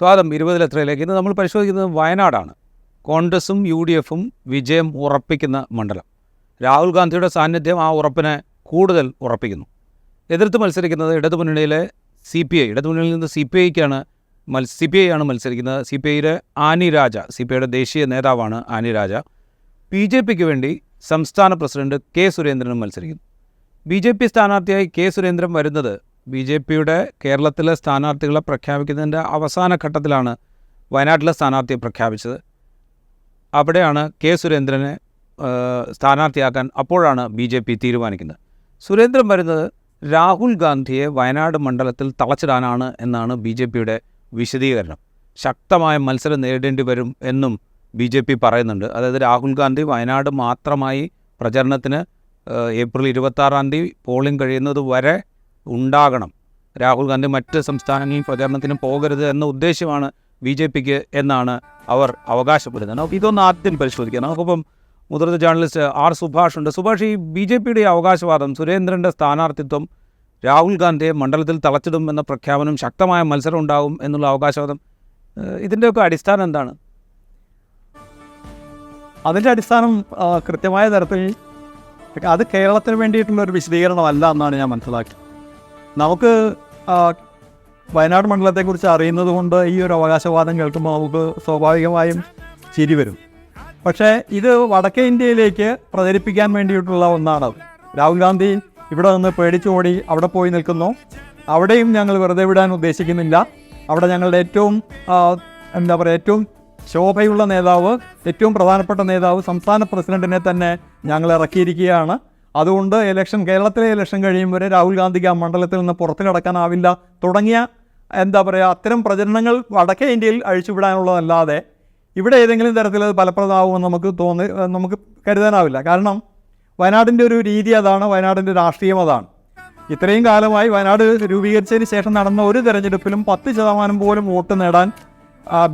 സ്വാഗതം ഇരുപതിലെത്രയിലേക്ക്? ഇന്ന് നമ്മൾ പരിശോധിക്കുന്നത് വയനാടാണ്. കോൺഗ്രസും യു ഡി എഫും വിജയം ഉറപ്പിക്കുന്ന മണ്ഡലം. രാഹുൽ ഗാന്ധിയുടെ സാന്നിധ്യം ആ ഉറപ്പിനെ കൂടുതൽ ഉറപ്പിക്കുന്നു. എതിർത്ത് മത്സരിക്കുന്നത് ഇടതുമുന്നണിയിലെ സി പി ഐ. ഇടതുമുന്നണിയിൽ നിന്ന് സി പി ഐക്കാണ് മത്സ സി പി ഐ ആണ് മത്സരിക്കുന്നത്. സി പി ഐയുടെ ആനി രാജ സി പി ഐയുടെ ദേശീയ നേതാവാണ് ആനി രാജ. ബി ജെ പിക്ക് വേണ്ടി സംസ്ഥാന പ്രസിഡന്റ് കെ സുരേന്ദ്രനും മത്സരിക്കുന്നു. ബി ജെ പി സ്ഥാനാർത്ഥിയായി കെ സുരേന്ദ്രൻ വരുന്നത് ബി ജെ പിയുടെ കേരളത്തിലെ സ്ഥാനാർത്ഥികളെ പ്രഖ്യാപിക്കുന്നതിന്റെ അവസാന ഘട്ടത്തിലാണ് വയനാട്ടിലെ സ്ഥാനാർത്ഥിയെ പ്രഖ്യാപിച്ചത്. അവിടെയാണ് കെ സുരേന്ദ്രനെ സ്ഥാനാർത്ഥിയാക്കാൻ അപ്പോഴാണ് ബി ജെ പി തീരുമാനിക്കുന്നത്. സുരേന്ദ്രൻ വരുന്നത് രാഹുൽ ഗാന്ധിയെ വയനാട് മണ്ഡലത്തിൽ തളച്ചിടാനാണ് എന്നാണ് ബി ജെ പിയുടെ വിശദീകരണം. ശക്തമായ മത്സരം നേരിടേണ്ടി വരും എന്നും ബി ജെ പി പറയുന്നുണ്ട്. അതായത് രാഹുൽ ഗാന്ധി വയനാട് മാത്രമായി പ്രചരണത്തിന് ഏപ്രിൽ ഇരുപത്താറാം തീയതി പോളിംഗ് കഴിയുന്നത് വരെ ഉണ്ടാകണം. രാഹുൽ ഗാന്ധി മറ്റ് സംസ്ഥാനങ്ങളിൽ പ്രചരണത്തിന് പോകരുത് എന്ന ഉദ്ദേശമാണ് ബി ജെ പിക്ക് എന്നാണ് അവർ അവകാശപ്പെടുന്നത്. നമുക്ക് ഇതൊന്ന് ആദ്യം പരിശോധിക്കാം. നമുക്കിപ്പം മുതിർന്ന ജേർണലിസ്റ്റ് ആർ സുഭാഷ് ഉണ്ട്. സുഭാഷ് ഈ ബി ജെ പിയുടെ അവകാശവാദം സുരേന്ദ്രന്റെ സ്ഥാനാർത്ഥിത്വം രാഹുൽ ഗാന്ധിയെ മണ്ഡലത്തിൽ തളച്ചിടും എന്ന പ്രഖ്യാപനം ശക്തമായ മത്സരം ഉണ്ടാകും എന്നുള്ള അവകാശവാദം ഇതിന്റെയൊക്കെ അടിസ്ഥാനം എന്താണ്? അതിന്റെ അടിസ്ഥാനം കൃത്യമായ തരത്തിൽ അത് കേരളത്തിന് വേണ്ടിയിട്ടുള്ള ഒരു വിശദീകരണമല്ല എന്നാണ് ഞാൻ മനസ്സിലാക്കിയത്. നമുക്ക് വയനാട് മണ്ഡലത്തെക്കുറിച്ച് അറിയുന്നത് കൊണ്ട് ഈ ഒരു അവകാശവാദം കേൾക്കുമ്പോൾ നമുക്ക് സ്വാഭാവികമായും ചിരി വരും. പക്ഷേ ഇത് വടക്കേ ഇന്ത്യയിലേക്ക് പ്രചരിപ്പിക്കാൻ വേണ്ടിയിട്ടുള്ള ഒന്നാണ് രാഹുൽ ഗാന്ധി ഇവിടെ നിന്ന് പേടിച്ചോടി അവിടെ പോയി നിൽക്കുന്നു. അവിടെയും ഞങ്ങൾ വെറുതെ വിടാൻ ഉദ്ദേശിക്കുന്നില്ല. അവിടെ ഞങ്ങളുടെ ഏറ്റവും എന്താ പറയുക ഏറ്റവും ശോഭയുള്ള നേതാവ് ഏറ്റവും പ്രധാനപ്പെട്ട നേതാവ് സംസ്ഥാന പ്രസിഡന്റിനെ തന്നെ ഞങ്ങൾ ഇറക്കിയിരിക്കുകയാണ്. അതുകൊണ്ട് ഇലക്ഷൻ കേരളത്തിലെ ഇലക്ഷൻ കഴിയുമ്പോൾ രാഹുൽ ഗാന്ധിക്ക് ആ മണ്ഡലത്തിൽ നിന്ന് പുറത്തു കടക്കാനാവില്ല. തുടങ്ങിയ എന്താ പറയുക അത്തരം പ്രചരണങ്ങൾ വടക്കേ ഇന്ത്യയിൽ അഴിച്ചുവിടാനുള്ളതല്ലാതെ ഇവിടെ ഏതെങ്കിലും തരത്തിൽ അത് ഫലപ്രദമാവുമെന്ന് നമുക്ക് തോന്നി നമുക്ക് കരുതാനാവില്ല. കാരണം വയനാടിന്റെ ഒരു രീതി അതാണ് വയനാടിന്റെ രാഷ്ട്രീയം അതാണ്. ഇത്രയും കാലമായി വയനാട് രൂപീകരിച്ചതിന് ശേഷം നടന്ന ഒരു തെരഞ്ഞെടുപ്പിലും പത്ത് ശതമാനം പോലും വോട്ട് നേടാൻ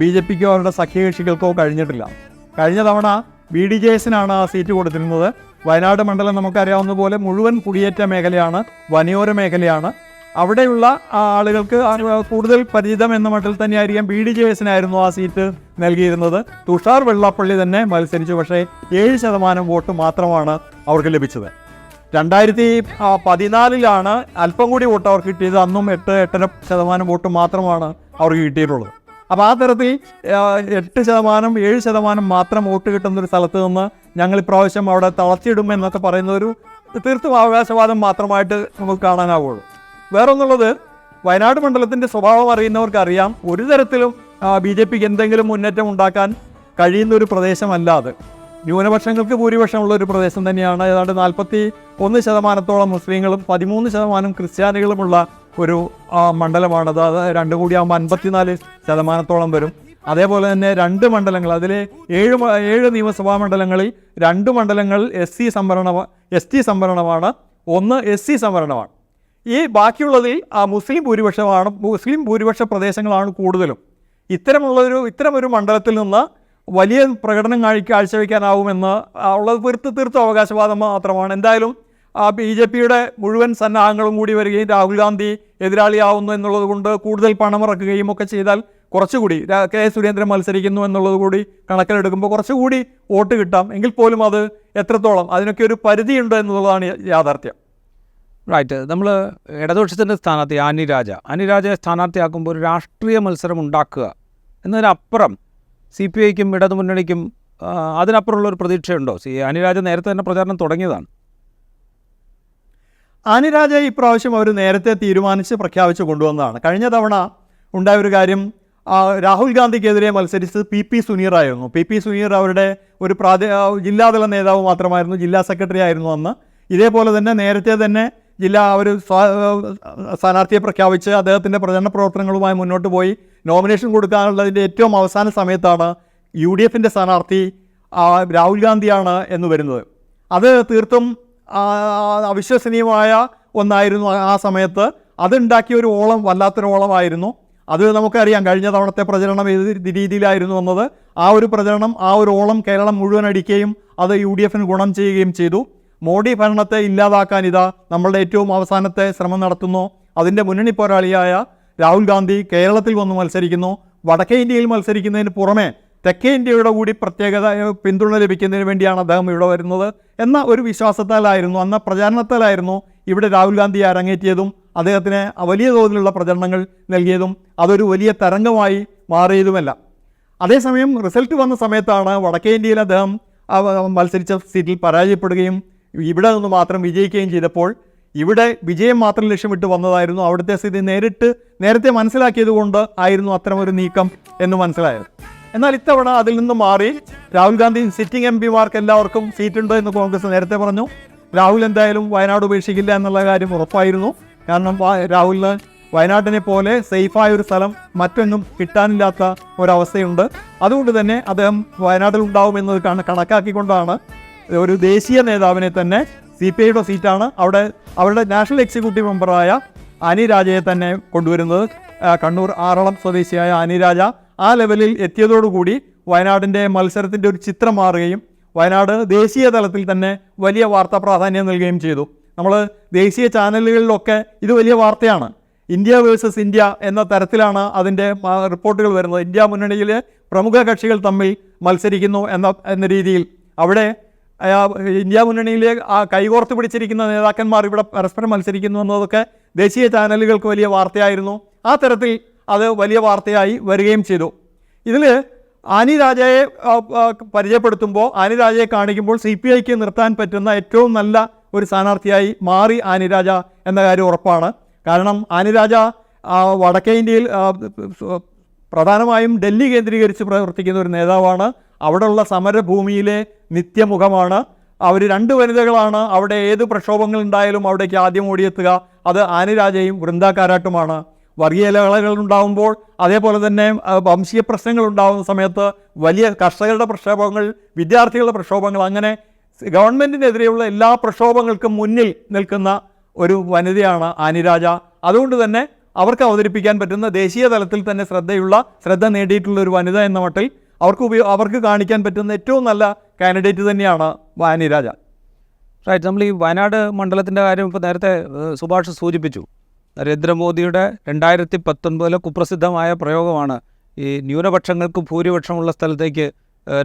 ബി ജെ പിക്കോ അവരുടെ സഖ്യകക്ഷികൾക്കോ കഴിഞ്ഞിട്ടില്ല. കഴിഞ്ഞ തവണ ബി ഡി ജെ എസിനാണ് ആ സീറ്റ് കൊടുത്തിരുന്നത്. വയനാട് മണ്ഡലം നമുക്കറിയാവുന്ന പോലെ മുഴുവൻ കുടിയേറ്റ മേഖലയാണ് വനയോര മേഖലയാണ്. അവിടെയുള്ള ആളുകൾക്ക് കൂടുതൽ പരിചിതം എന്ന മട്ടിൽ തന്നെയായിരിക്കാം ബി ഡി ജെ എസിനായിരുന്നു ആ സീറ്റ് നൽകിയിരുന്നത്. തുഷാർ വെള്ളാപ്പള്ളി തന്നെ മത്സരിച്ചു പക്ഷേ ഏഴ് ശതമാനം വോട്ട് മാത്രമാണ് അവർക്ക് ലഭിച്ചത്. രണ്ടായിരത്തി പതിനാലിലാണ് അല്പം കൂടി വോട്ട് അവർക്ക് കിട്ടിയത്. അന്നും എട്ട് എട്ടര ശതമാനം വോട്ട് മാത്രമാണ് അവർക്ക് കിട്ടിയിട്ടുള്ളത്. അപ്പോൾ ആ തരത്തിൽ എട്ട് ശതമാനം ഏഴ് ശതമാനം മാത്രം വോട്ട് കിട്ടുന്ന ഒരു സ്ഥലത്ത് നിന്ന് ഞങ്ങൾ ഇപ്രാവശ്യം അവിടെ തളച്ചിടും എന്നൊക്കെ പറയുന്ന ഒരു തീർത്തും അവകാശവാദം മാത്രമായിട്ട് നമുക്ക് കാണാനാവുള്ളൂ. വേറൊന്നുള്ളത് വയനാട് മണ്ഡലത്തിന്റെ സ്വഭാവം അറിയുന്നവർക്ക് അറിയാം. ഒരു തരത്തിലും ബി ജെ പിക്ക് എന്തെങ്കിലും മുന്നേറ്റം ഉണ്ടാക്കാൻ കഴിയുന്ന ഒരു പ്രദേശമല്ല അത് ന്യൂനപക്ഷങ്ങൾക്ക് ഭൂരിപക്ഷമുള്ള ഒരു പ്രദേശം തന്നെയാണ്. ഏതാണ്ട് നാൽപ്പത്തി ഒന്ന് ശതമാനത്തോളം മുസ്ലിങ്ങളും പതിമൂന്ന് ശതമാനം ക്രിസ്ത്യാനികളുമുള്ള ഒരു മണ്ഡലമാണ്. മണ്ഡലമാണത് അത് രണ്ടും കൂടി ആകുമ്പോൾ അൻപത്തിനാല് ശതമാനത്തോളം വരും. അതേപോലെ തന്നെ രണ്ട് മണ്ഡലങ്ങൾ അതിൽ ഏഴ് ഏഴ് നിയമസഭാ മണ്ഡലങ്ങളിൽ രണ്ട് മണ്ഡലങ്ങൾ എസ് സി സംവരണ എസ് ടി സംവരണമാണ് ഒന്ന് എസ് സി സംവരണമാണ്. ഈ ബാക്കിയുള്ളതിൽ ആ മുസ്ലിം ഭൂരിപക്ഷമാണ് മുസ്ലിം ഭൂരിപക്ഷ പ്രദേശങ്ങളാണ് കൂടുതലും. ഇത്തരമുള്ളൊരു ഇത്തരമൊരു മണ്ഡലത്തിൽ നിന്ന് വലിയ പ്രകടനം കാഴ്ച കാഴ്ചവെക്കാനാവുമെന്ന് ആ, ഉള്ളത് തീർത്ത് തീർത്തും അവകാശവാദം മാത്രമാണ്. എന്തായാലും ബി ജെ പിയുടെ മുഴുവൻ സന്നാഹങ്ങളും കൂടി വരികയും രാഹുൽ ഗാന്ധി എതിരാളിയാവുന്നു എന്നുള്ളത് കൊണ്ട് കൂടുതൽ പണമിറക്കുകയും ഒക്കെ ചെയ്താൽ കുറച്ചുകൂടി കെ സുരേന്ദ്രൻ മത്സരിക്കുന്നു എന്നുള്ളത് കൂടി കണക്കിലെടുക്കുമ്പോൾ കുറച്ചുകൂടി വോട്ട് കിട്ടാം. എങ്കിൽ പോലും അത് എത്രത്തോളം അതിനൊക്കെ ഒരു പരിധിയുണ്ട് എന്നുള്ളതാണ് യാഥാർത്ഥ്യം. റൈറ്റ് നമ്മൾ ഇടതുപക്ഷത്തിന്റെ സ്ഥാനാർത്ഥി അനിരാജ അനിരാജയെ സ്ഥാനാർത്ഥിയാക്കുമ്പോൾ ഒരു രാഷ്ട്രീയ മത്സരം ഉണ്ടാക്കുക എന്നതിനപ്പുറം സി പി ഐക്കും ഇടതുമുന്നണിക്കും അതിനപ്പുറമുള്ള ഒരു പ്രതീക്ഷയുണ്ടോ? സി അനിരാജ നേരത്തെ തന്നെ പ്രചാരണം തുടങ്ങിയതാണ്. ആനിരാജ ഇപ്രാവശ്യം അവർ നേരത്തെ തീരുമാനിച്ച് പ്രഖ്യാപിച്ച് കൊണ്ടുവന്നതാണ്. കഴിഞ്ഞ തവണ ഉണ്ടായ ഒരു കാര്യം രാഹുൽ ഗാന്ധിക്കെതിരെ മത്സരിച്ചത് പി പി സുനീറായിരുന്നു പി പി സുനീർ അവരുടെ ഒരു പ്രാദേ ജില്ലാതല നേതാവ് മാത്രമായിരുന്നു ജില്ലാ സെക്രട്ടറി ആയിരുന്നു അന്ന്. ഇതേപോലെ തന്നെ നേരത്തെ തന്നെ ജില്ലാ ഒരു സ്ഥാനാർത്ഥിയെ പ്രഖ്യാപിച്ച് അദ്ദേഹത്തിന്റെ പ്രചരണ പ്രവർത്തനങ്ങളുമായി മുന്നോട്ട് പോയി. നോമിനേഷൻ കൊടുക്കാനുള്ളതിന്റെ ഏറ്റവും അവസാന സമയത്താണ് യു ഡി എഫിന്റെ സ്ഥാനാർത്ഥി രാഹുൽ ഗാന്ധിയാണ് എന്ന് വരുന്നത്. അത് തീർത്തും അവിശ്വസനീയമായ ഒന്നായിരുന്നു ആ- സമയത്ത്. അതുണ്ടാക്കിയ ഒരു ഓളം വല്ലാത്തൊരു ഓളമായിരുന്നു. അത് നമുക്കറിയാം കഴിഞ്ഞ തവണത്തെ പ്രചരണം ഏത് രീതിയിലായിരുന്നു വന്നത് ആ ഒരു പ്രചരണം ആ ഒരു ഓളം കേരളം മുഴുവൻ അടിക്കുകയും അത് യു ഡി എഫിന് ഗുണം ചെയ്യുകയും ചെയ്തു. മോഡി ഭരണത്തെ ഇല്ലാതാക്കാൻ ഇതാ നമ്മളുടെ ഏറ്റവും അവസാനത്തെ ശ്രമം നടത്തുന്നു. അതിന്റെ മുന്നണി പോരാളിയായ രാഹുൽ ഗാന്ധി കേരളത്തിൽ വന്ന് മത്സരിക്കുന്നു. വടക്കേ ഇന്ത്യയിൽ മത്സരിക്കുന്നതിന് പുറമെ തെക്കേ ഇന്ത്യയുടെ കൂടി പ്രത്യേകത പിന്തുണ ലഭിക്കുന്നതിന് വേണ്ടിയാണ് അദ്ദേഹം ഇവിടെ വരുന്നത് എന്ന ഒരു വിശ്വാസത്താലായിരുന്നു. അന്ന പ്രചാരണത്താലായിരുന്നു ഇവിടെ രാഹുൽ ഗാന്ധി അരങ്ങേറ്റിയതും അദ്ദേഹത്തിന് വലിയ തോതിലുള്ള പ്രചരണങ്ങൾ നൽകിയതും അതൊരു വലിയ തരംഗമായി മാറിയതുമല്ല. അതേസമയം റിസൾട്ട് വന്ന സമയത്താണ് വടക്കേ ഇന്ത്യയിൽ അദ്ദേഹം മത്സരിച്ച സീറ്റിൽ പരാജയപ്പെടുകയും ഇവിടെ നിന്ന് മാത്രം വിജയിക്കുകയും ചെയ്തപ്പോൾ ഇവിടെ വിജയം മാത്രം ലക്ഷ്യമിട്ട് വന്നതായിരുന്നു. അവിടുത്തെ സ്ഥിതി നേരിട്ട് നേരത്തെ മനസ്സിലാക്കിയത് കൊണ്ട് ആയിരുന്നു അത്തരമൊരു നീക്കം എന്ന് മനസ്സിലായത്. എന്നാൽ ഇത്തവണ അതിൽ നിന്ന് മാറി രാഹുൽ ഗാന്ധി സിറ്റിംഗ് എം പിമാർക്ക് എല്ലാവർക്കും സീറ്റുണ്ട് എന്ന് കോൺഗ്രസ് നേരത്തെ പറഞ്ഞു. രാഹുൽ എന്തായാലും വയനാട് ഉപേക്ഷിക്കില്ല എന്നുള്ള കാര്യം ഉറപ്പായിരുന്നു. കാരണം രാഹുലിന് വയനാട്ടിനെ പോലെ സേഫായ ഒരു സ്ഥലം മറ്റൊന്നും കിട്ടാനില്ലാത്ത ഒരവസ്ഥയുണ്ട്. അതുകൊണ്ട് തന്നെ അദ്ദേഹം വയനാട്ടിൽ ഉണ്ടാവുമെന്നത് കണ കണക്കാക്കിക്കൊണ്ടാണ് ഒരു ദേശീയ നേതാവിനെ തന്നെ സി പി ഐയുടെ സീറ്റാണ് അവിടെ അവരുടെ നാഷണൽ എക്സിക്യൂട്ടീവ് മെമ്പറായ അനിരാജയെ തന്നെ കൊണ്ടുവരുന്നത്. കണ്ണൂർ ആറളം സ്വദേശിയായ അനി രാജ ആ ലെവലിൽ എത്തിയതോടുകൂടി വയനാടിന്റെ മത്സരത്തിന്റെ ഒരു ചിത്രം മാറുകയും വയനാട് ദേശീയ തലത്തിൽ തന്നെ വലിയ വാർത്താ പ്രാധാന്യം നൽകുകയും ചെയ്തു. നമ്മൾ ദേശീയ ചാനലുകളിലൊക്കെ ഇത് വലിയ വാർത്തയാണ്. ഇന്ത്യ വേഴ്സസ് ഇന്ത്യ എന്ന തരത്തിലാണ് അതിന്റെ റിപ്പോർട്ടുകൾ വരുന്നത്. ഇന്ത്യ മുന്നണിയിലെ പ്രമുഖ കക്ഷികൾ തമ്മിൽ മത്സരിക്കുന്നു എന്ന എന്ന രീതിയിൽ. അവിടെ ഇന്ത്യ മുന്നണിയിലെ ആ കൈകോർത്ത് പിടിച്ചിരിക്കുന്ന നേതാക്കന്മാർ ഇവിടെ പരസ്പരം മത്സരിക്കുന്നു എന്നതൊക്കെ ദേശീയ ചാനലുകൾക്ക് വലിയ വാർത്തയായിരുന്നു. ആ തരത്തിൽ അത് വലിയ വാർത്തയായി വരികയും ചെയ്തു. ഇതിൽ ആനി രാജയെ പരിചയപ്പെടുത്തുമ്പോൾ ആനി രാജയെ കാണിക്കുമ്പോൾ സി പി ഐക്ക് നിർത്താൻ പറ്റുന്ന ഏറ്റവും നല്ല ഒരു സ്ഥാനാർത്ഥിയായി മാറി ആനി രാജ എന്ന കാര്യം ഉറപ്പാണ്. കാരണം ആനി രാജ വടക്കേ ഇന്ത്യയിൽ പ്രധാനമായും ഡൽഹി കേന്ദ്രീകരിച്ച് പ്രവർത്തിക്കുന്ന ഒരു നേതാവാണ്. അവിടെയുള്ള സമരഭൂമിയിലെ നിത്യമുഖമാണ്. അവർ രണ്ട് വനിതകളാണ്. അവിടെ ഏത് പ്രക്ഷോഭങ്ങൾ ഉണ്ടായാലും അവിടേക്ക് ആദ്യം ഓടിയെത്തുക. അത് ആനിരാജയും വൃന്ദ കാരാട്ടുമാണ് വർഗീയ ഉണ്ടാകുമ്പോൾ അതേപോലെ തന്നെ വംശീയ പ്രശ്നങ്ങൾ ഉണ്ടാകുന്ന സമയത്ത് വലിയ കർഷകരുടെ പ്രക്ഷോഭങ്ങൾ വിദ്യാർത്ഥികളുടെ പ്രക്ഷോഭങ്ങൾ അങ്ങനെ ഗവൺമെന്റിനെതിരെയുള്ള എല്ലാ പ്രക്ഷോഭങ്ങൾക്കും മുന്നിൽ നിൽക്കുന്ന ഒരു വനിതയാണ് ആനിരാജ. അതുകൊണ്ട് തന്നെ അവർക്ക് അവതരിപ്പിക്കാൻ പറ്റുന്ന ദേശീയ തലത്തിൽ തന്നെ ശ്രദ്ധയുള്ള ശ്രദ്ധ നേടിയിട്ടുള്ള ഒരു വനിത എന്ന മട്ടിൽ അവർക്ക് ഉപയോഗ അവർക്ക് കാണിക്കാൻ പറ്റുന്ന ഏറ്റവും നല്ല കാൻഡിഡേറ്റ് തന്നെയാണ് ആനിരാജ. റൈറ്റ് നമ്മൾ ഈ വയനാട് മണ്ഡലത്തിന്റെ കാര്യം ഇപ്പോൾ നേരത്തെ സുഭാഷ് സൂചിപ്പിച്ചു. നരേന്ദ്രമോദിയുടെ രണ്ടായിരത്തി പത്തൊൻപതിലെ കുപ്രസിദ്ധമായ പ്രയോഗമാണ് ഈ ന്യൂനപക്ഷങ്ങൾക്ക് ഭൂരിപക്ഷമുള്ള സ്ഥലത്തേക്ക്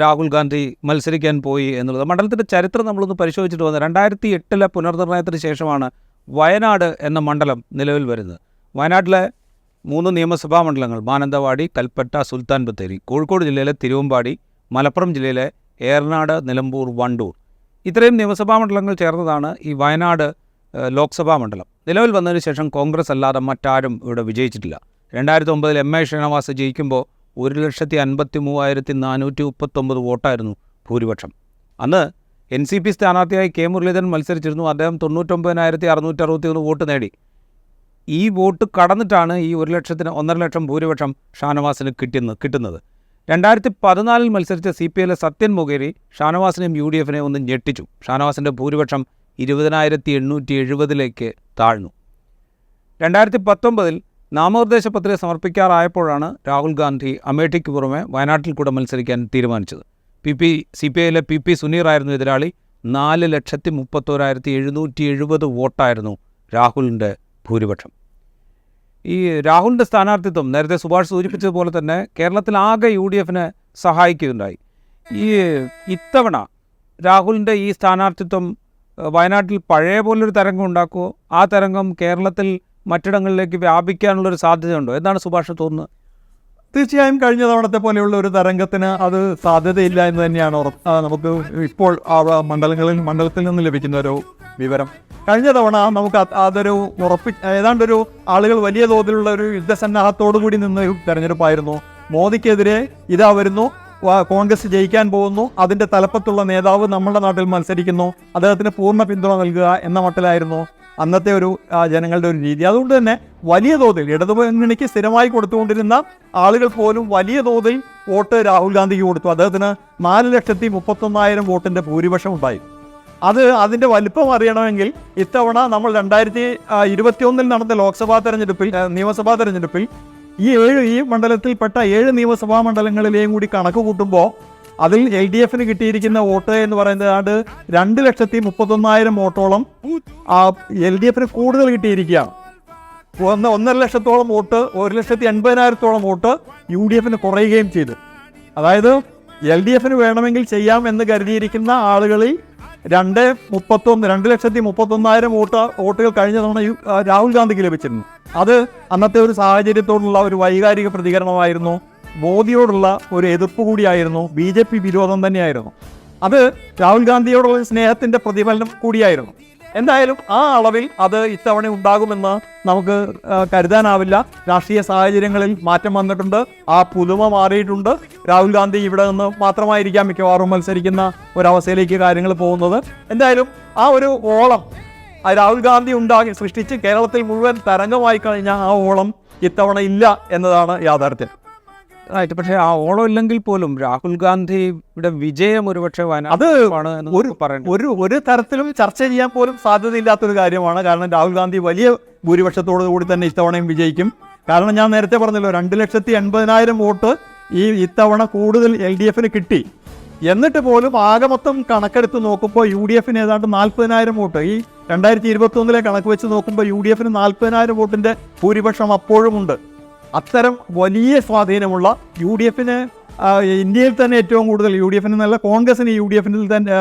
രാഹുൽ ഗാന്ധി മത്സരിക്കാൻ പോയി എന്നുള്ളത്. മണ്ഡലത്തിന്റെ ചരിത്രം നമ്മളൊന്ന് പരിശോധിച്ചിട്ട് വന്നത് രണ്ടായിരത്തി എട്ടിലെ പുനർനിർണയത്തിന് ശേഷമാണ് വയനാട് എന്ന മണ്ഡലം നിലവിൽ വരുന്നത്. വയനാട്ടിലെ മൂന്ന് നിയമസഭാ മണ്ഡലങ്ങൾ മാനന്തവാടി കൽപ്പറ്റ സുൽത്താൻ ബത്തേരി കോഴിക്കോട് ജില്ലയിലെ തിരുവമ്പാടി മലപ്പുറം ജില്ലയിലെ ഏറനാട് നിലമ്പൂർ വണ്ടൂർ. ഇത്രയും നിയമസഭാ മണ്ഡലങ്ങൾ ചേർന്നതാണ് ഈ വയനാട് ലോക്സഭാ മണ്ഡലം. നിലവിൽ വന്നതിന് ശേഷം കോൺഗ്രസ് അല്ലാതെ മറ്റാരും ഇവിടെ വിജയിച്ചിട്ടില്ല. രണ്ടായിരത്തി ഒമ്പതിൽ എം എ ശ്രീനിവാസ് ജയിക്കുമ്പോൾ ഒരു ലക്ഷത്തി അൻപത്തി മൂവായിരത്തി നാനൂറ്റി മുപ്പത്തൊമ്പത് വോട്ടായിരുന്നു ഭൂരിപക്ഷം. അന്ന് എൻ സി പി സ്ഥാനാർത്ഥിയായി കെ മുരളീധരൻ മത്സരിച്ചിരുന്നു. അദ്ദേഹം തൊണ്ണൂറ്റൊമ്പതിനായിരത്തി അറുന്നൂറ്റി അറുപത്തി ഒന്ന് വോട്ട് നേടി. ഈ വോട്ട് കടന്നിട്ടാണ് ഈ ഒരു ലക്ഷത്തിന് ഒന്നര ലക്ഷം ഭൂരിപക്ഷം ഷാനവാസിന് കിട്ടുന്നത് കിട്ടുന്നത്. രണ്ടായിരത്തി പതിനാലിൽ മത്സരിച്ച സി പി എല്ലെ സത്യൻ മുഖേരി ഷാനവാസിനെയും യു ഡി എഫിനെ ഒന്ന് ഞെട്ടിച്ചു. ഷാനവാസിന്റെ ഭൂരിപക്ഷം ഇരുപതിനായിരത്തി എണ്ണൂറ്റി എഴുപതിലേക്ക് താഴ്ന്നു. രണ്ടായിരത്തി പത്തൊമ്പതിൽ നാമനിർദ്ദേശ പത്രിക സമർപ്പിക്കാറായപ്പോഴാണ് രാഹുൽ ഗാന്ധി അമേഠിക്ക് പുറമെ വയനാട്ടിൽ കൂടെ മത്സരിക്കാൻ തീരുമാനിച്ചത്. പി പി സി പി ഐയിലെ പി പി സുനീറായിരുന്നു എതിരാളി. നാല് ലക്ഷത്തി മുപ്പത്തോരായിരത്തി എഴുന്നൂറ്റി എഴുപത് വോട്ടായിരുന്നു രാഹുലിന്റെ ഭൂരിപക്ഷം. ഈ രാഹുലിന്റെ സ്ഥാനാർത്ഥിത്വം നേരത്തെ സുഭാഷ് സൂചിപ്പിച്ചതുപോലെ തന്നെ കേരളത്തിൽ ആകെ യു ഡി എഫിനെ സഹായിക്കുകയുണ്ടായി. ഈ ഇത്തവണ രാഹുലിന്റെ ഈ സ്ഥാനാർത്ഥിത്വം വയനാട്ടിൽ പഴയ പോലൊരു തരംഗം ഉണ്ടാക്കുമോ ആ തരംഗം കേരളത്തിൽ മറ്റിടങ്ങളിലേക്ക് വ്യാപിക്കാനുള്ളൊരു സാധ്യതയുണ്ടോ? എന്താണ് സുഭാഷ് തോന്നുന്നത്? തീർച്ചയായും കഴിഞ്ഞ തവണത്തെ പോലെയുള്ള ഒരു തരംഗത്തിന് അത് സാധ്യതയില്ല എന്ന് തന്നെയാണ് നമുക്ക് ഇപ്പോൾ മണ്ഡലങ്ങളിൽ മണ്ഡലത്തിൽ നിന്ന് ലഭിക്കുന്ന ഒരു വിവരം. കഴിഞ്ഞ തവണ നമുക്ക് അത് അതൊരു ഉറപ്പി ഏതാണ്ടൊരു ആളുകൾ വലിയ തോതിലുള്ള ഒരു യുദ്ധസന്നാഹത്തോടു കൂടി നിന്ന തെരഞ്ഞെടുപ്പായിരുന്നു. മോദിക്കെതിരെ ഇതാ വരുന്നു. കോൺഗ്രസ് ജയിക്കാൻ പോകുന്നു. അതിന്റെ തലപ്പത്തുള്ള നേതാവ് നമ്മുടെ നാട്ടിൽ മത്സരിക്കുന്നു. അദ്ദേഹത്തിന് പൂർണ പിന്തുണ നൽകുക എന്ന മട്ടിലായിരുന്നു അന്നത്തെ ഒരു ജനങ്ങളുടെ ഒരു രീതി. അതുകൊണ്ട് തന്നെ വലിയ തോതിൽ ഇടതുമുന്നണിക്ക് സ്ഥിരമായി കൊടുത്തുകൊണ്ടിരുന്ന ആളുകൾ പോലും വലിയ തോതിൽ വോട്ട് രാഹുൽ ഗാന്ധിക്ക് കൊടുത്തു. അദ്ദേഹത്തിന് നാല് ലക്ഷത്തി മുപ്പത്തൊന്നായിരം വോട്ടിന്റെ ഭൂരിപക്ഷം ഉണ്ടായി. അത് അതിന്റെ വലിപ്പം അറിയണമെങ്കിൽ ഇത്തവണ നമ്മൾ രണ്ടായിരത്തി ഇരുപത്തിയൊന്നിൽ നടന്ന ലോക്സഭാ തെരഞ്ഞെടുപ്പിൽ നിയമസഭാ തെരഞ്ഞെടുപ്പിൽ ഈ ഏഴ് ഈ മണ്ഡലത്തിൽപ്പെട്ട ഏഴ് നിയമസഭാ മണ്ഡലങ്ങളിലെയും കൂടി കണക്ക് കൂട്ടുമ്പോൾ അതിൽ എൽ ഡി എഫിന് കിട്ടിയിരിക്കുന്ന വോട്ട് എന്ന് പറയുന്നത് ഏതാണ്ട് രണ്ട് ലക്ഷത്തി മുപ്പത്തൊന്നായിരം വോട്ടോളം എൽ ഡി എഫിന് കൂടുതൽ കിട്ടിയിരിക്കുകയാണ്. ഒന്ന് ഒന്നര ലക്ഷത്തോളം വോട്ട് ഒരു ലക്ഷത്തി എൺപതിനായിരത്തോളം വോട്ട് യു ഡി എഫിന് കുറയുകയും ചെയ്തു. അതായത് എൽ ഡി എഫിന് വേണമെങ്കിൽ ചെയ്യാം എന്ന് കരുതിയിരിക്കുന്ന ആളുകളിൽ രണ്ട് മുപ്പത്തൊന്ന് രണ്ട് ലക്ഷത്തി മുപ്പത്തൊന്നായിരം വോട്ട് വോട്ടുകൾ കഴിഞ്ഞ തവണ രാഹുൽ ഗാന്ധിക്ക് ലഭിച്ചിരുന്നു. അത് അന്നത്തെ ഒരു സാഹചര്യത്തോടുള്ള ഒരു വൈകാരിക പ്രതികരണമായിരുന്നു. മോദിയോടുള്ള ഒരു എതിർപ്പ് കൂടിയായിരുന്നു. ബി ജെ പി വിരോധം തന്നെയായിരുന്നു. അത് രാഹുൽ ഗാന്ധിയോടുള്ള സ്നേഹത്തിന്റെ പ്രതിഫലനം കൂടിയായിരുന്നു. എന്തായാലും ആ അളവിൽ അത് ഇത്തവണ ഉണ്ടാകുമെന്ന് നമുക്ക് കരുതാനാവില്ല. രാഷ്ട്രീയ സാഹചര്യങ്ങളിൽ മാറ്റം വന്നിട്ടുണ്ട്. ആ പുതുമ മാറിയിട്ടുണ്ട്. രാഹുൽ ഗാന്ധി ഇവിടെ നിന്ന് മാത്രമായിരിക്കാം മിക്കവാറും മത്സരിക്കുന്ന ഒരവസ്ഥയിലേക്ക് കാര്യങ്ങൾ പോകുന്നത്. എന്തായാലും ആ ഒരു ഓളം രാഹുൽ ഗാന്ധി ഉണ്ടാക്കി സൃഷ്ടിച്ച് കേരളത്തിൽ മുഴുവൻ തരംഗമായി കഴിഞ്ഞ ആ ഓളം ഇത്തവണ ഇല്ല എന്നതാണ് യാഥാർത്ഥ്യം. ആയിട്ട്. പക്ഷേ ആ ഓളം ഇല്ലെങ്കിൽ പോലും രാഹുൽ ഗാന്ധിയുടെ വിജയം ഒരുപക്ഷെ അത് ഒരു ഒരു ഒരു തരത്തിലും ചർച്ച ചെയ്യാൻ പോലും സാധ്യതയില്ലാത്തൊരു കാര്യമാണ്. കാരണം രാഹുൽ ഗാന്ധി വലിയ ഭൂരിപക്ഷത്തോടു കൂടി തന്നെ ഇത്തവണയും വിജയിക്കും. കാരണം ഞാൻ നേരത്തെ പറഞ്ഞല്ലോ രണ്ട് ലക്ഷത്തി എൺപതിനായിരം വോട്ട് ഈ ഇത്തവണ കൂടുതൽ എൽ ഡി എഫിന് കിട്ടി. എന്നിട്ട് പോലും ആകെ മൊത്തം കണക്കെടുത്ത് നോക്കുമ്പോൾ യു ഡി എഫിന് ഏതാണ്ട് നാൽപ്പതിനായിരം വോട്ട്. ഈ രണ്ടായിരത്തി ഇരുപത്തി ഒന്നിലെ കണക്ക് വെച്ച് നോക്കുമ്പോൾ യു ഡി എഫിന് നാൽപ്പതിനായിരം വോട്ടിന്റെ ഭൂരിപക്ഷം അപ്പോഴുമുണ്ട്. അത്തരം വലിയ സ്വാധീനമുള്ള യു ഡി എഫിന് ഇന്ത്യയിൽ തന്നെ ഏറ്റവും കൂടുതൽ യു ഡി എഫിന് നല്ല കോൺഗ്രസിന് യു ഡി എഫിൽ തന്നെ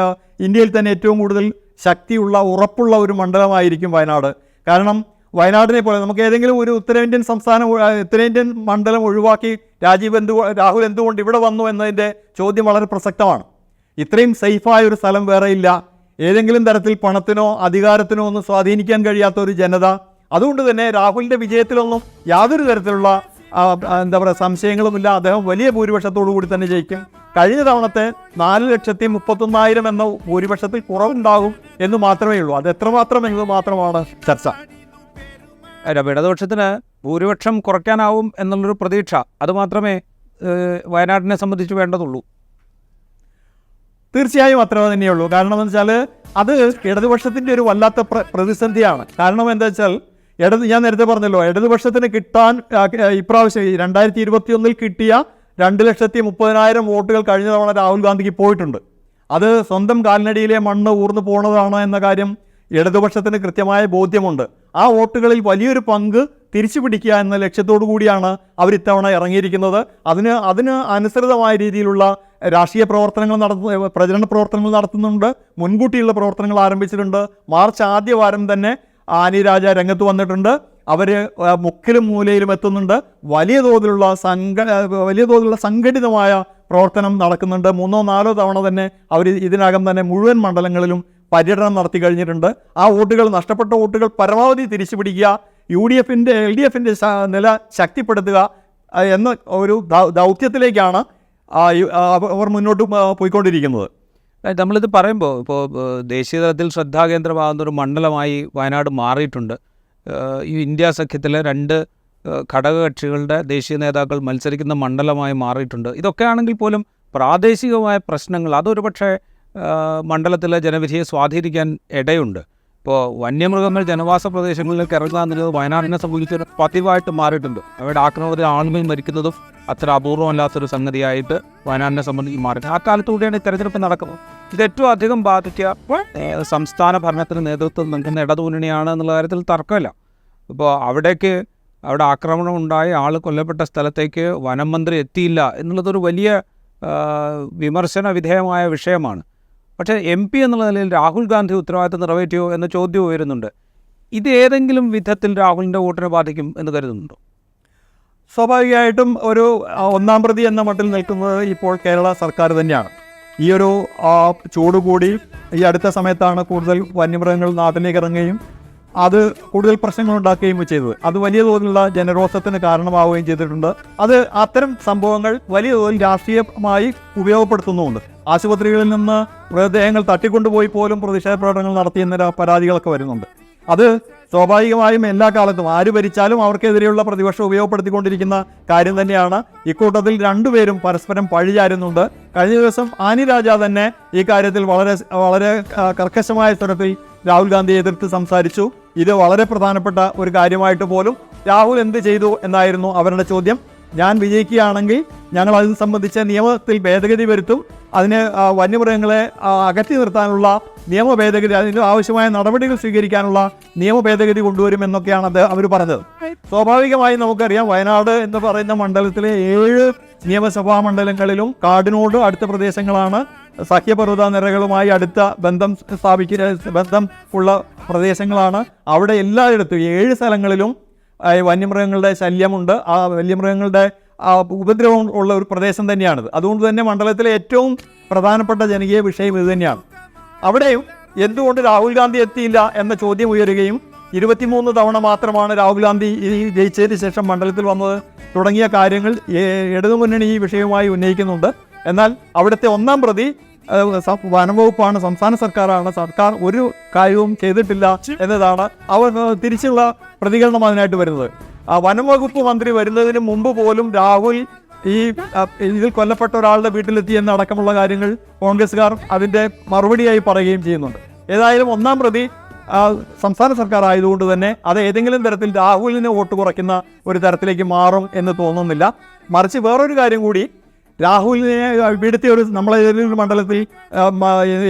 ഇന്ത്യയിൽ തന്നെ ഏറ്റവും കൂടുതൽ ശക്തിയുള്ള ഉറപ്പുള്ള ഒരു മണ്ഡലമായിരിക്കും വയനാട്. കാരണം വയനാടിനെ പോലെ നമുക്ക് ഏതെങ്കിലും ഒരു ഉത്തരേന്ത്യൻ സംസ്ഥാനം ഉത്തരേന്ത്യൻ മണ്ഡലം ഒഴിവാക്കി രാജീവ് എന്തു രാഹുൽ എന്തുകൊണ്ട് ഇവിടെ വന്നു എന്നതിന്റെ ചോദ്യം വളരെ പ്രസക്തമാണ്. ഇത്രയും സേഫായ ഒരു സ്ഥലം വേറെ ഇല്ല. ഏതെങ്കിലും തരത്തിൽ പണത്തിനോ അധികാരത്തിനോ ഒന്നും സ്വാധീനിക്കാൻ കഴിയാത്ത ഒരു ജനത അതുകൊണ്ട് തന്നെ രാഹുലിന്റെ വിജയത്തിലൊന്നും യാതൊരു തരത്തിലുള്ള എന്താ പറയുക സംശയങ്ങളുമില്ല. അദ്ദേഹം വലിയ ഭൂരിപക്ഷത്തോടു കൂടി തന്നെ ജയിക്കും. കഴിഞ്ഞ തവണത്തെ നാല് ലക്ഷത്തി മുപ്പത്തൊന്നായിരം എന്ന ഭൂരിപക്ഷത്തിൽ കുറവുണ്ടാകും എന്ന് മാത്രമേ ഉള്ളൂ. അത് എത്രമാത്രം എന്നത് മാത്രമാണ് ചർച്ച. അല്ല, ഇടതുപക്ഷത്തിന് ഭൂരിപക്ഷം കുറയ്ക്കാനാവും എന്നുള്ളൊരു പ്രതീക്ഷ. അതുമാത്രമേ വയനാടിനെ സംബന്ധിച്ച് വേണ്ടതുള്ളൂ. തീർച്ചയായും അത്ര തന്നെയുള്ളൂ. കാരണം എന്ന് വെച്ചാൽ അത് ഇടതുപക്ഷത്തിന്റെ ഒരു വല്ലാത്ത പ്ര- പ്രതിസന്ധിയാണ്. കാരണം എന്താ വെച്ചാൽ ഇടത് ഞാൻ നേരത്തെ പറഞ്ഞല്ലോ ഇടതുപക്ഷത്തിന് കിട്ടാൻ ഇപ്രാവശ്യം രണ്ടായിരത്തി ഇരുപത്തി ഒന്നിൽ കിട്ടിയ രണ്ട് ലക്ഷത്തി മുപ്പതിനായിരം വോട്ടുകൾ കഴിഞ്ഞ തവണ രാഹുൽ ഗാന്ധിക്ക് പോയിട്ടുണ്ട്. അത് സ്വന്തം കാൽനടിയിലെ മണ്ണ് ഊർന്നു പോണതാണ് എന്ന കാര്യം ഇടതുപക്ഷത്തിന് കൃത്യമായ ബോധ്യമുണ്ട്. ആ വോട്ടുകളിൽ വലിയൊരു പങ്ക് തിരിച്ചു പിടിക്കുക എന്ന ലക്ഷ്യത്തോടു കൂടിയാണ് അവർ ഇത്തവണ ഇറങ്ങിയിരിക്കുന്നത്. അതിന് അതിന് അനുസൃതമായ രീതിയിലുള്ള രാഷ്ട്രീയ പ്രവർത്തനങ്ങൾ നടത്തുന്ന പ്രചരണ പ്രവർത്തനങ്ങൾ നടത്തുന്നുണ്ട്. മുൻകൂട്ടിയുള്ള പ്രവർത്തനങ്ങൾ ആരംഭിച്ചിട്ടുണ്ട്. മാർച്ച് ആദ്യ വാരം തന്നെ ആനി രാജ രംഗത്ത് വന്നിട്ടുണ്ട്. അവർ മുക്കിലും മൂലയിലും എത്തുന്നുണ്ട്. വലിയ തോതിലുള്ള സംഘ വലിയ തോതിലുള്ള സംഘടിതമായ പ്രവർത്തനം നടക്കുന്നുണ്ട്. മൂന്നോ നാലോ തവണ തന്നെ അവർ ഇതിനകം തന്നെ മുഴുവൻ മണ്ഡലങ്ങളിലും പര്യടനം നടത്തി കഴിഞ്ഞിട്ടുണ്ട്. ആ വോട്ടുകൾ നഷ്ടപ്പെട്ട വോട്ടുകൾ പരമാവധി തിരിച്ചു പിടിക്കുക യു ഡി എഫിന്റെ എൽ ഡി എഫിന്റെ നില ശക്തിപ്പെടുത്തുക എന്ന ഒരു ദൗത്യത്തിലേക്കാണ് അവർ മുന്നോട്ട് പോയിക്കൊണ്ടിരിക്കുന്നത്. നമ്മളിത് പറയുമ്പോൾ ഇപ്പോൾ ദേശീയതലത്തിൽ ദേശീയ തലത്തിൽ ശ്രദ്ധാകേന്ദ്രമാകുന്ന ഒരു മണ്ഡലമായി വയനാട് മാറിയിട്ടുണ്ട്. ഈ ഇന്ത്യ സഖ്യത്തിലെ രണ്ട് ഘടക ഘടകകക്ഷികളുടെ ദേശീയ നേതാക്കൾ മത്സരിക്കുന്ന മണ്ഡലമായി മാറിയിട്ടുണ്ട്. ഇതൊക്കെ ആണെങ്കിൽ പോലും പ്രാദേശികമായ പ്രശ്നങ്ങൾ അതൊരു പക്ഷേ മണ്ഡലത്തിലെ ജനവിധിയെ സ്വാധീനിക്കാൻ ഇടയുണ്ട്. ഇപ്പോൾ വന്യമൃഗങ്ങൾ ജനവാസ പ്രദേശങ്ങളിലേക്ക് ഇറങ്ങുക എന്നുള്ളത് വയനാടിനെ സംബന്ധിച്ച് പതിവായിട്ട് മാറിയിട്ടുണ്ട്. അവരുടെ ആക്രമണത്തിൽ ആളുകൾ മരിക്കുന്നതും അത്ര അപൂർവമല്ലാത്തൊരു സംഗതിയായിട്ട് വയനാടിനെ സംബന്ധിച്ച് മാറി ആ കാലത്തൂടെയാണ് തെരഞ്ഞെടുപ്പ് നടക്കുന്നത്. ഇത് ഏറ്റവും അധികം ബാധിക്കുക സംസ്ഥാന ഭരണത്തിന് നേതൃത്വം നൽകുന്ന ഇടതുമുന്നണിയാണ് എന്നുള്ള കാര്യത്തിൽ തർക്കമില്ല. ഇപ്പോൾ അവിടേക്ക് അവിടെ ആക്രമണം ഉണ്ടായി ആൾ കൊല്ലപ്പെട്ട സ്ഥലത്തേക്ക് വനം മന്ത്രി എത്തിയില്ല എന്നുള്ളതൊരു വലിയ വിമർശന വിധേയമായ വിഷയമാണ്. പക്ഷേ എം പി എന്നുള്ള നിലയിൽ രാഹുൽ ഗാന്ധി ഉത്തരവാദിത്തം നിറവേറ്റിയോ എന്ന ചോദ്യം ഉയരുന്നുണ്ട്. ഇത് ഏതെങ്കിലും വിധത്തിൽ രാഹുലിന്റെ വോട്ടിനെ ബാധിക്കും എന്ന് കരുതുന്നുണ്ടോ? സ്വാഭാവികമായിട്ടും ഒരു ഒന്നാം പ്രതി എന്ന മട്ടിൽ നിൽക്കുന്നത് ഇപ്പോൾ കേരള സർക്കാർ തന്നെയാണ്. ഈ ഒരു ചൂടുകൂടി ചൂട് കൂടി ഈ അടുത്ത സമയത്താണ് കൂടുതൽ വന്യമൃഗങ്ങൾ നാട്ടിലേക്ക് ഇറങ്ങുകയും അത് കൂടുതൽ പ്രശ്നങ്ങൾ ഉണ്ടാക്കുകയും ചെയ്തത്. അത് വലിയ തോതിലുള്ള ജനരോഷത്തിന് കാരണമാവുകയും ചെയ്തിട്ടുണ്ട്. അത് അത്തരം സംഭവങ്ങൾ വലിയ തോതിൽ രാഷ്ട്രീയമായി ഉപയോഗപ്പെടുത്തുന്നുമുണ്ട്. ആശുപത്രികളിൽ നിന്ന് മൃതദേഹങ്ങൾ തട്ടിക്കൊണ്ടുപോയി പോലും പ്രതിഷേധ പ്രകടനങ്ങൾ നടത്തിയെന്ന പരാതികളൊക്കെ വരുന്നുണ്ട്. അത് സ്വാഭാവികമായും എല്ലാ കാലത്തും ആര് ഭരിച്ചാലും അവർക്കെതിരെയുള്ള പ്രതിപക്ഷം ഉപയോഗപ്പെടുത്തിക്കൊണ്ടിരിക്കുന്ന കാര്യം തന്നെയാണ്. ഇക്കൂട്ടത്തിൽ രണ്ടുപേരും പരസ്പരം പഴിചാരുന്നുണ്ട്. കഴിഞ്ഞ ദിവസം ആനി രാജ തന്നെ ഈ കാര്യത്തിൽ വളരെ വളരെ കർക്കശമായ സ്വരത്തിൽ രാഹുൽ ഗാന്ധിയെ എതിർത്ത് സംസാരിച്ചു. ഇത് വളരെ പ്രധാനപ്പെട്ട ഒരു കാര്യമായിട്ട് പോലും രാഹുൽ എന്ത് ചെയ്തു എന്നായിരുന്നു അവരുടെ ചോദ്യം. ഞാൻ വിജയിക്കുകയാണെങ്കിൽ ഞങ്ങൾ അത് സംബന്ധിച്ച നിയമത്തിൽ ഭേദഗതി വരുത്തും. അതിന് വന്യമൃഗങ്ങളെ അകറ്റി നിർത്താനുള്ള നിയമ ഭേദഗതി അതിന് ആവശ്യമായ നടപടികൾ സ്വീകരിക്കാനുള്ള നിയമ ഭേദഗതി കൊണ്ടുവരും എന്നൊക്കെയാണ് അത് അവർ പറഞ്ഞത്. സ്വാഭാവികമായി നമുക്കറിയാം വയനാട് എന്ന് പറയുന്ന മണ്ഡലത്തിലെ ഏഴ് നിയമസഭാ മണ്ഡലങ്ങളിലും കാടിനോട് അടുത്ത പ്രദേശങ്ങളാണ്. സഖ്യപർവത നിരകളുമായി അടുത്ത ബന്ധം സ്ഥാപിക്കുന്ന ബന്ധം ഉള്ള പ്രദേശങ്ങളാണ്. അവിടെ എല്ലായിടത്തും ഏഴ് സ്ഥലങ്ങളിലും വന്യമൃഗങ്ങളുടെ ശല്യമുണ്ട്. ആ വന്യമൃഗങ്ങളുടെ ഉപദ്രവം ഉള്ള ഒരു പ്രദേശം തന്നെയാണിത്. അതുകൊണ്ട് തന്നെ മണ്ഡലത്തിലെ ഏറ്റവും പ്രധാനപ്പെട്ട ജനകീയ വിഷയം ഇത് തന്നെയാണ്. അവിടെയും എന്തുകൊണ്ട് രാഹുൽ ഗാന്ധി എത്തിയില്ല എന്ന ചോദ്യം ഉയരുകയും ഇരുപത്തിമൂന്ന് തവണ മാത്രമാണ് രാഹുൽ ഗാന്ധി ഈ ജയിച്ചതിന് ശേഷം മണ്ഡലത്തിൽ വന്നത് തുടങ്ങിയ കാര്യങ്ങൾ ഇടതുമുന്നണി ഈ വിഷയവുമായി ഉന്നയിക്കുന്നുണ്ട്. എന്നാൽ അവിടുത്തെ ഒന്നാം പ്രതി വനംവകുപ്പാണ് സംസ്ഥാന സർക്കാരാണ്. സർക്കാർ ഒരു കാര്യവും ചെയ്തിട്ടില്ല എന്നതാണ് അവർ തിരിച്ചുള്ള പ്രതികരണം അതിനായിട്ട് വരുന്നത്. വനംവകുപ്പ് മന്ത്രി വരുന്നതിന് മുമ്പ് പോലും രാഹുൽ ഈ ഇതിൽ കൊല്ലപ്പെട്ട ഒരാളുടെ വീട്ടിലെത്തി എന്നടക്കമുള്ള കാര്യങ്ങൾ കോൺഗ്രസ്സുകാർ അതിന്റെ മറുപടിയായി പറയുകയും ചെയ്യുന്നുണ്ട്. ഏതായാലും ഒന്നാം പ്രതി സംസ്ഥാന സർക്കാർ ആയതുകൊണ്ട് തന്നെ അത് ഏതെങ്കിലും തരത്തിൽ രാഹുലിന് വോട്ട് കുറയ്ക്കുന്ന ഒരു തരത്തിലേക്ക് മാറും എന്ന് തോന്നുന്നില്ല. മറിച്ച് വേറൊരു കാര്യം കൂടി രാഹുലിനെ ഇവിടുത്തെ ഒരു നമ്മളെ ഏതെങ്കിലും മണ്ഡലത്തിൽ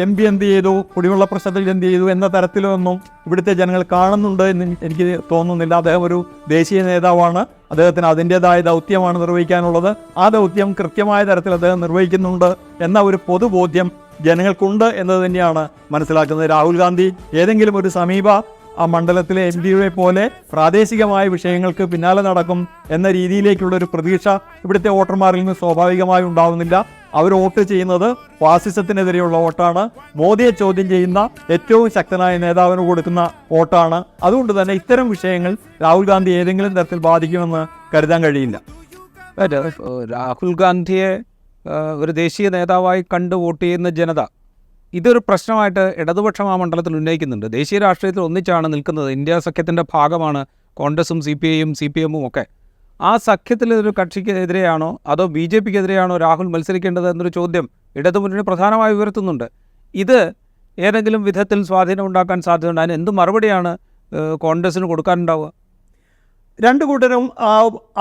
എം പി എന്ത് ചെയ്തു? കുടിവെള്ള പ്രശ്നത്തിൽ എന്ത് ചെയ്തു? എന്ന തരത്തിലൊന്നും ഇവിടുത്തെ ജനങ്ങൾ കാണുന്നുണ്ട് എന്ന് എനിക്ക് തോന്നുന്നില്ല. അദ്ദേഹം ഒരു ദേശീയ നേതാവാണ്. അദ്ദേഹത്തിന് അതിന്റെതായ ദൗത്യമാണ് നിർവഹിക്കാനുള്ളത്. ആ ദൗത്യം കൃത്യമായ തരത്തിൽ അദ്ദേഹം നിർവഹിക്കുന്നുണ്ട് എന്ന ഒരു പൊതുബോധ്യം ജനങ്ങൾക്കുണ്ട് എന്നത് തന്നെയാണ് മനസ്സിലാക്കുന്നത്. രാഹുൽ ഗാന്ധി ഏതെങ്കിലും ഒരു സമീപ ആ മണ്ഡലത്തിലെ എം ഡിയെ പോലെ പ്രാദേശികമായ വിഷയങ്ങൾക്ക് പിന്നാലെ നടക്കും എന്ന രീതിയിലേക്കുള്ള ഒരു പ്രതീക്ഷ ഇവിടുത്തെ വോട്ടർമാരിൽ നിന്ന് സ്വാഭാവികമായി ഉണ്ടാവുന്നില്ല. അവർ വോട്ട് ചെയ്യുന്നത് ഫാസിസത്തിനെതിരെയുള്ള വോട്ടാണ്. മോദിയെ ചോദ്യം ചെയ്യുന്ന ഏറ്റവും ശക്തനായ നേതാവിന് കൊടുക്കുന്ന വോട്ടാണ്. അതുകൊണ്ട് തന്നെ ഇത്തരം വിഷയങ്ങൾ രാഹുൽ ഗാന്ധി ഏതെങ്കിലും തരത്തിൽ ബാധിക്കുമെന്ന് കരുതാൻ കഴിയില്ല. രാഹുൽ ഗാന്ധിയെ ഒരു ദേശീയ നേതാവായി കണ്ട് വോട്ട് ചെയ്യുന്ന ജനത ഇതൊരു പ്രശ്നമായിട്ട് ഇടതുപക്ഷം ആ മണ്ഡലത്തിൽ ഉന്നയിക്കുന്നുണ്ട്. ദേശീയ രാഷ്ട്രീയത്തിൽ ഒന്നിച്ചാണ് നിൽക്കുന്നത്. ഇന്ത്യ സഖ്യത്തിന്റെ ഭാഗമാണ് കോൺഗ്രസും സി പി ഐയും സി പി എമ്മും ഒക്കെ. ആ സഖ്യത്തിൽ ഒരു കക്ഷിക്ക് എതിരെയാണോ അതോ ബി ജെ പിക്ക് എതിരെയാണോ രാഹുൽ മത്സരിക്കേണ്ടത് എന്നൊരു ചോദ്യം ഇടതുമുന്നണി പ്രധാനമായി ഉയർത്തുന്നുണ്ട്. ഇത് ഏതെങ്കിലും വിധത്തിൽ സ്വാധീനം ഉണ്ടാക്കാൻ സാധ്യതയുണ്ട്. അതിന് എന്ത് മറുപടിയാണ് കോൺഗ്രസിന് കൊടുക്കാനുണ്ടാവുക? രണ്ടു കൂട്ടരും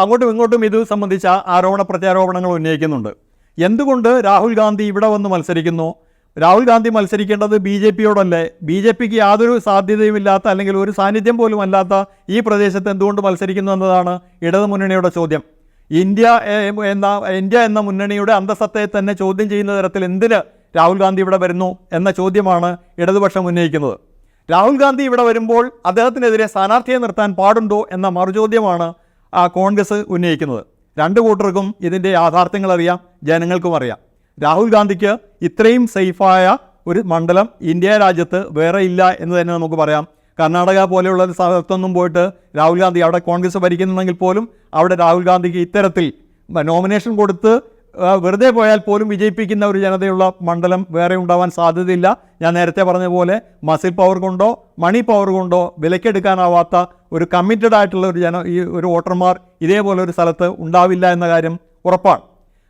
അങ്ങോട്ടും ഇങ്ങോട്ടും ഇത് സംബന്ധിച്ച ആരോപണ പ്രത്യാരോപണങ്ങൾ ഉന്നയിക്കുന്നുണ്ട്. എന്തുകൊണ്ട് രാഹുൽ ഗാന്ധി ഇവിടെ വന്ന് മത്സരിക്കുന്നു? രാഹുൽ ഗാന്ധി മത്സരിക്കേണ്ടത് ബി ജെ പിയോടല്ലേ? ബി ജെ പിക്ക് യാതൊരു സാധ്യതയുമില്ലാത്ത അല്ലെങ്കിൽ ഒരു സാന്നിധ്യം പോലും അല്ലാത്ത ഈ പ്രദേശത്ത് എന്തുകൊണ്ട് മത്സരിക്കുന്നു എന്നതാണ് ഇടതു മുന്നണിയുടെ ചോദ്യം. ഇന്ത്യ എന്ന ഇന്ത്യ എന്ന മുന്നണിയുടെ അന്തസത്തയെ തന്നെ ചോദ്യം ചെയ്യുന്ന തരത്തിൽ എന്തിന് രാഹുൽ ഗാന്ധി ഇവിടെ വരുന്നു എന്ന ചോദ്യമാണ് ഇടതുപക്ഷം ഉന്നയിക്കുന്നത്. രാഹുൽ ഗാന്ധി ഇവിടെ വരുമ്പോൾ അദ്ദേഹത്തിനെതിരെ സ്ഥാനാർത്ഥിയെ നിർത്താൻ പാടുണ്ടോ എന്ന മറുചോദ്യമാണ് കോൺഗ്രസ് ഉന്നയിക്കുന്നത്. രണ്ട് കൂട്ടർക്കും ഇതിന്റെ യാഥാർത്ഥ്യങ്ങൾ അറിയാം ജനങ്ങൾക്കും അറിയാം. രാഹുൽ ഗാന്ധിക്ക് ഇത്രയും സേഫായ ഒരു മണ്ഡലം ഇന്ത്യ രാജ്യത്ത് വേറെ ഇല്ല എന്ന് തന്നെ നമുക്ക് പറയാം. കർണാടക പോലെയുള്ള ഒരു സ്ഥലത്തൊന്നും പോയിട്ട് രാഹുൽ ഗാന്ധി അവിടെ കോൺഗ്രസ് ഭരിക്കുന്നുണ്ടെങ്കിൽ പോലും അവിടെ രാഹുൽ ഗാന്ധിക്ക് ഇത്തരത്തിൽ നോമിനേഷൻ കൊടുത്ത് വെറുതെ പോയാൽ പോലും വിജയിപ്പിക്കുന്ന ഒരു ജനതയുള്ള മണ്ഡലം വേറെ ഉണ്ടാവാൻ സാധ്യതയില്ല. ഞാൻ നേരത്തെ പറഞ്ഞ പോലെ മസിൽ പവർ കൊണ്ടോ മണി പവർ കൊണ്ടോ വിലക്കെടുക്കാനാവാത്ത ഒരു കമ്മിറ്റഡ് ആയിട്ടുള്ള ഒരു ജന ഈ ഒരു വോട്ടർമാർ ഇതേപോലെ ഒരു സ്ഥലത്ത് ഉണ്ടാവില്ല എന്ന കാര്യം ഉറപ്പാണ്.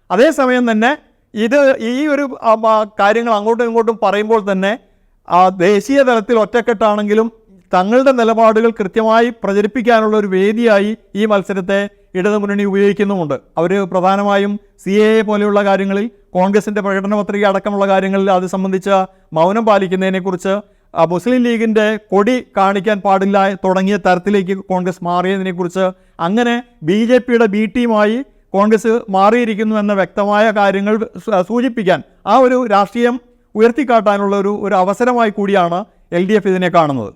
അതേസമയം തന്നെ ഇത് ഈ ഒരു കാര്യങ്ങൾ അങ്ങോട്ടും ഇങ്ങോട്ടും പറയുമ്പോൾ തന്നെ ആ ദേശീയ തലത്തിൽ ഒറ്റക്കെട്ടാണെങ്കിലും തങ്ങളുടെ നിലപാടുകൾ കൃത്യമായി പ്രചരിപ്പിക്കാനുള്ള ഒരു വേദിയായി ഈ മത്സരത്തെ ഇടതുമുന്നണി ഉപയോഗിക്കുന്നുമുണ്ട്. അവർ പ്രധാനമായും സി എ പോലെയുള്ള കാര്യങ്ങളിൽ കോൺഗ്രസിന്റെ പ്രകടന പത്രിക അടക്കമുള്ള കാര്യങ്ങളിൽ അത് സംബന്ധിച്ച മൗനം പാലിക്കുന്നതിനെക്കുറിച്ച് മുസ്ലിം ലീഗിന്റെ കൊടി കാണിക്കാൻ പാടില്ല തുടങ്ങിയ തരത്തിലേക്ക് കോൺഗ്രസ് മാറിയതിനെക്കുറിച്ച് അങ്ങനെ ബി ജെ പിയുടെ ബി ടീമായി കോൺഗ്രസ് മാറിയിരിക്കുന്നു എന്ന വ്യക്തമായ കാര്യങ്ങൾ സൂചിപ്പിക്കാൻ ആ ഒരു രാഷ്ട്രീയം ഉയർത്തിക്കാട്ടാനുള്ള ഒരു ഒരു അവസരമായി കൂടിയാണ് എൽ ഡി എഫ് ഇതിനെ കാണുന്നത്.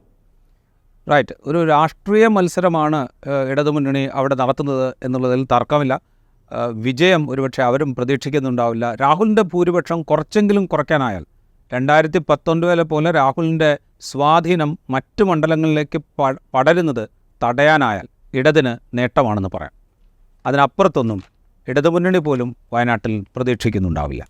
റൈറ്റ്. ഒരു രാഷ്ട്രീയ മത്സരമാണ് ഇടതുമുന്നണി അവിടെ നടത്തുന്നത് എന്നുള്ളതിൽ തർക്കമില്ല. വിജയം ഒരുപക്ഷെ അവരും പ്രതീക്ഷിക്കുന്നുണ്ടാവില്ല. രാഹുലിന്റെ ഭൂരിപക്ഷം കുറച്ചെങ്കിലും കുറയ്ക്കാനായാൽ രണ്ടായിരത്തി പത്തൊൻപതിലെ പോലെ രാഹുലിന്റെ സ്വാധീനം മറ്റ് മണ്ഡലങ്ങളിലേക്ക് പടരുന്നത് തടയാനായാൽ ഇടതിന് നേട്ടമാണെന്ന് പറയാം. അതിനപ്പുറത്തൊന്നും ഇടതുമുന്നണി പോലും വയനാട്ടിൽ പ്രതീക്ഷിക്കുന്നുണ്ടാവില്ല.